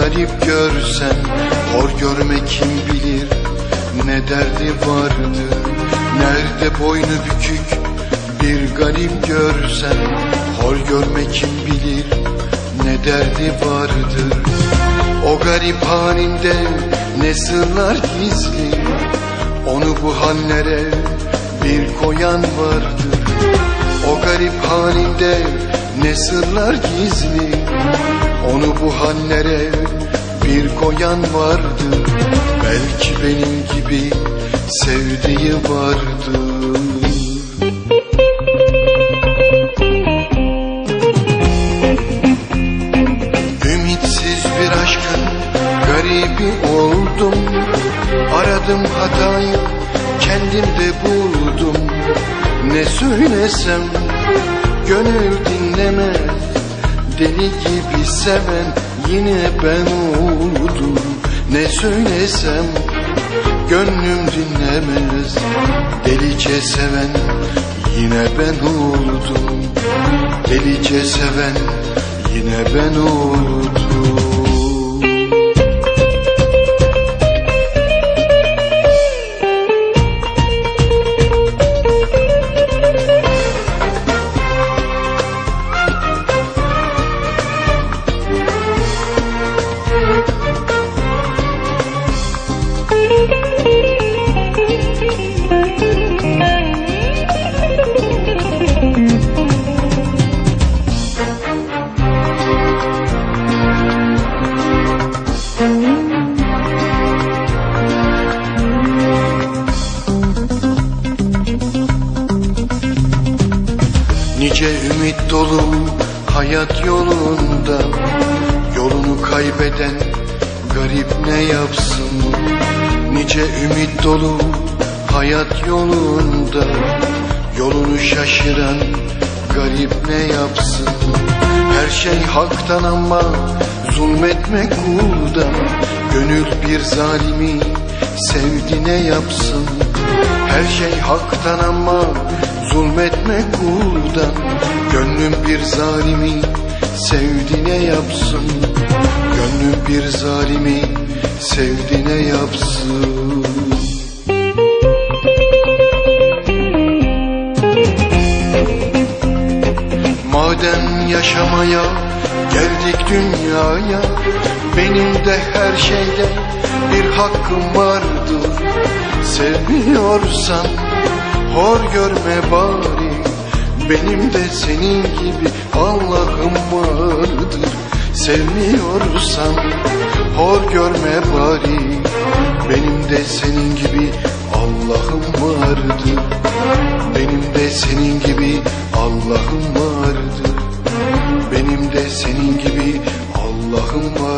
garip görsen Hor görme kim bilir ne derdi vardır Nerede boynu bükük bir garip görsen Hor görme kim bilir ne derdi vardır O garip halinde ne sırlar gizli Onu bu hallere bir koyan vardır. O garip halinde ne sırlar gizli Onu bu hallere bir koyan vardır Belki benim gibi sevdiği vardır Ümitsiz bir aşkın garibi oldum. Aradım hatayı kendimde buldum. Ne söylesem gönül dinlemez Deli gibi seven yine ben oldum Ne söylesem gönlüm dinlemez. Delice seven yine ben oldum Delice seven yine ben oldum Nice ümit dolu hayat yolunda. Yolunu kaybeden garip ne yapsın? Nice ümit dolu hayat yolunda. Yolunu şaşıran garip ne yapsın? Her şey haktan ama zulmetme kuldan Gönül bir zalimi sevdi ne yapsın Her şey haktan ama zulmetme kuldan. Gönlüm bir zalimi sevdi ne yapsın. Gönlüm bir zalimi sevdi ne yapsın. Madem yaşamaya geldik dünyaya Benim de her şeyde bir hakkım vardır Sevmiyorsan hor görme bari. Benim de senin gibi Allah'ım vardır. Sevmiyorsan hor görme bari. Benim de senin gibi Allah'ım vardır. Benim de senin gibi Allah'ım vardır. Benim de senin gibi Allah'ım vardır